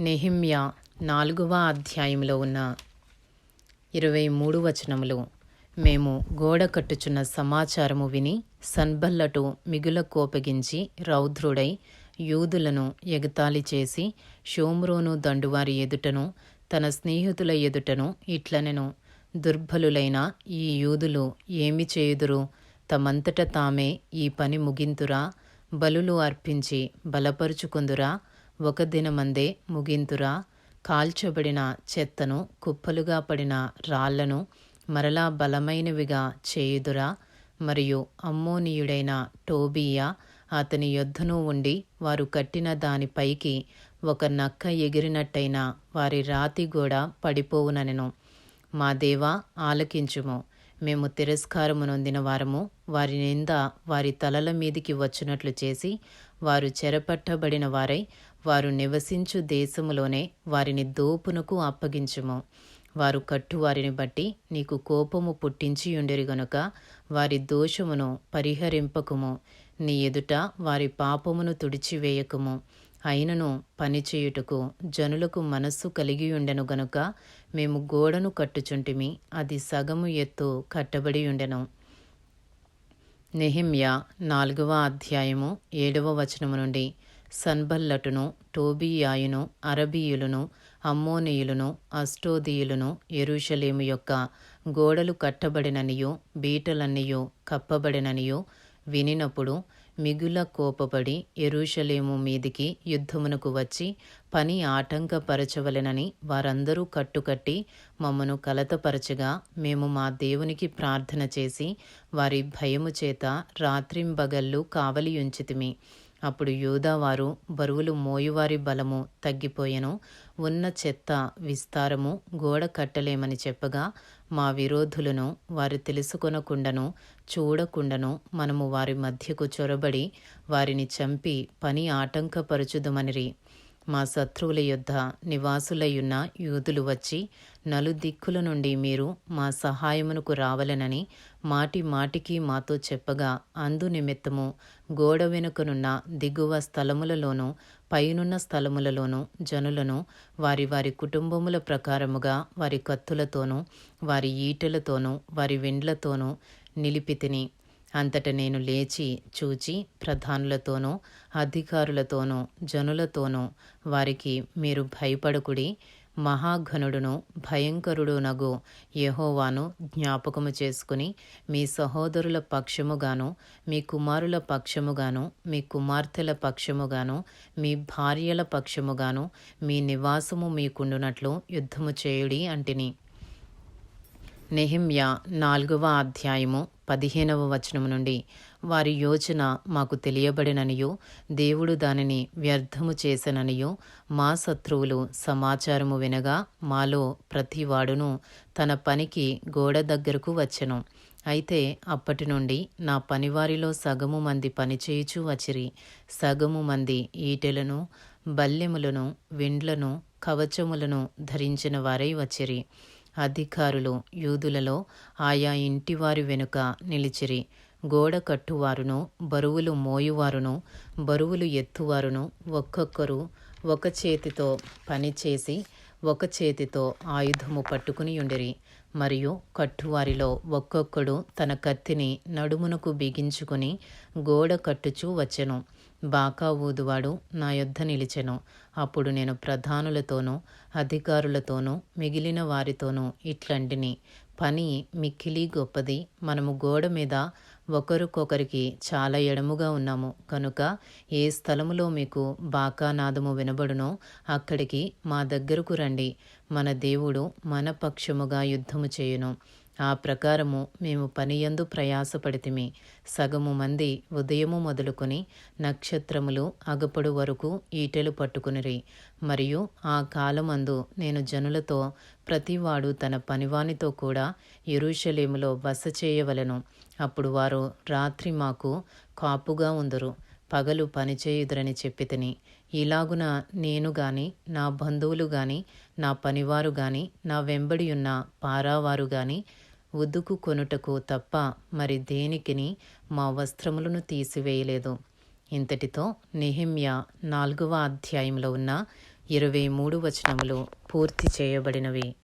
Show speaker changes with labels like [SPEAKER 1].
[SPEAKER 1] Nehemiah నాలుగవ అధ్యాయంలో ఉన్న ఇరవై మూడు వచనములు. మేము గోడ కట్టుచున్న సమాచారము విని సన్బల్లటు మిగుల కోపగించి రౌద్రుడై యూదులను ఎగతాళి చేసి షోమ్రోను దండువారి ఎదుటను తన స్నేహితుల ఎదుటను ఇట్లనెను. దుర్బలులైన ఈ యూదులు ఏమి చేయుదురు? తమంతట తామే ఈ పని ముగింతురా? బలులు అర్పించి బలపరుచుకుందురా? ఒక దినమందే ముగింతురా కాల్చబడిన చెత్తను కుప్పలుగా పడిన రాళ్ళను మరలా బలమైనవిగా చేయుదురా. మరియు అమ్మోనీయుడైన టోబియా అతని యొద్దను ఉండి వారు కట్టిన దానిపైకి ఒక నక్క ఎగిరినట్టయిన వారి రాతి గోడ పడిపోవుననెను. మా దేవా ఆలకించుము. మేము తిరస్కారము నొందిన వారము వారి నింద వారి తలల మీదికి వచ్చినట్లు చేసి వారు చెరపట్టబడిన వారై వారు నివసించు దేశములోనే వారిని దోపునకు అప్పగించుము. వారు కట్టువారిని బట్టి నీకు కోపము పుట్టించి ఉండెరు గనుక వారి దోషమును పరిహరింపకుము. నీ ఎదుట వారి పాపమును తుడిచివేయకుము. అయినను పనిచేయుటకు జనులకు మనస్సు కలిగి ఉండెను గనుక మేము గోడను కట్టుచుంటిమి. అది సగము ఎత్తు కట్టబడి ఉండెను నెహిమ్యా నాలుగవ అధ్యాయము ఏడవ వచనము నుండి సన్బల్లటును టోబియాయును అరబీయులను అమ్మోనీయులను అష్టోదీయులను ఎరుషలేము యొక్క గోడలు కట్టబడిననియో బీటలన్నయో కప్పబడిననియో వినినప్పుడు మిగుల కోపపడి ఎరుషలేము మీదికి యుద్ధమునకు వచ్చి పని ఆటంకపరచవలెనని వారందరూ కట్టుకట్టి మమ్మను కలతపరచగా మేము మా దేవునికి ప్రార్థన చేసి వారి భయము చేత రాత్రింబగళ్ళు కావలియుంచితిమి. అప్పుడు యూదావారు బరువులు మోయువారి బలము తగ్గిపోయెను. ఉన్న చెత్త విస్తారము గోడ కట్టలేమని చెప్పగా మా విరోధులను వారు తెలుసుకొనకుండను చూడకుండను మనము వారి మధ్యకు చొరబడి వారిని చంపి పని ఆటంకపరచుదుమనిరి. మా శత్రువుల యొద్ద నివాసులయ్యున్న యూదులు వచ్చి నలుదిక్కుల నుండి మీరు మా సహాయమునకు రావలెనని మాటి మాటికి మాతో చెప్పగా అందు నిమిత్తము గోడ వెనుకనున్న దిగువ స్థలములలోనూ పైనున్న స్థలములలోనూ జనులను వారి వారి కుటుంబముల ప్రకారముగా వారి కత్తులతోనూ వారి ఈటలతోనూ వారి వెండ్లతోనూ నిలిపితిని. అంతట నేను లేచి చూచి ప్రధానులతోనూ అధికారులతోనూ జనులతోనూ వారికి మీరు భయపడకుడి మహాఘనుడును భయంకరుడునగు యహోవాను జ్ఞాపకము చేసుకుని మీ సహోదరుల పక్షముగాను మీ కుమారుల పక్షముగాను మీ కుమార్తెల పక్షముగాను మీ భార్యల పక్షముగాను మీ నివాసము మీకుండునట్లు యుద్ధము చేయుడి అంటిని. నెహిమ్య నాలుగవ అధ్యాయము పదిహేనవ వచనము నుండి. వారి యోచన మాకు తెలియబడిననియో దేవుడు దానిని వ్యర్థము చేసననియో మా శత్రువులు సమాచారము వినగా మాలో ప్రతివాడును తన పనికి గోడ దగ్గరకు వచ్చెను. అయితే అప్పటి నుండి నా పనివారిలో సగము మంది పనిచేయుచు వచ్చిరి. సగము మంది ఈటెలను బల్లెములను విండ్లను కవచములను ధరించిన వారై వచ్చిరి. అధికారులు యూదులలో ఆయా ఇంటివారి వెనుక నిలిచిరి. గోడ కట్టువారును బరువులు మోయువారును బరువులు ఎత్తువారును ఒక్కొక్కరు ఒక చేతితో పనిచేసి ఒక చేతితో ఆయుధము పట్టుకుని ఉండిరి. మరియు కట్టువారిలో ఒక్కొక్కడు తన కత్తిని నడుమునకు బిగించుకుని గోడ కట్టుచూ వచ్చెను. బాకా ఊదువాడు నా యొద్ద నిలిచెను. అప్పుడు నేను ప్రధానులతోనూ అధికారులతోనూ మిగిలిన వారితోనూ ఇట్లంటిని. పని మిక్కిలి గొప్పది. మనము గోడ మీద ఒకరికొకరికి చాలా ఎడముగా ఉన్నాము. కనుక ఏ స్థలములో మీకు బాకానాదము వినబడునో అక్కడికి మా దగ్గరకు రండి. మన దేవుడు మన పక్షముగా యుద్ధము చేయును. ఆ ప్రకారము మేము పనియందు ప్రయాసపడితిమి. సగము మంది ఉదయము మొదలుకొని నక్షత్రములు అగపడు వరకు ఈటెలు పట్టుకునిరి. మరియు ఆ కాలమందు నేను జనులతో ప్రతివాడు తన పనివానితో కూడా ఎరుషలేములో బస చేయవలెను. అప్పుడు వారు రాత్రి మాకు కాపుగా ఉందరు. పగలు పనిచేయుదురని చెప్పితిని. ఇలాగున నేను గాని నా బంధువులు గాని నా పనివారు గాని నా వెంబడి ఉన్న పారావారు గాని ఉదుకు కొనుటకు తప్ప మరి దేనికిని మా వస్త్రములను తీసివేయలేదు. ఇంతటితో నెహిమ్య నాలుగవ అధ్యాయంలో ఉన్న ఇరవై మూడు వచనములు పూర్తి చేయబడినవి.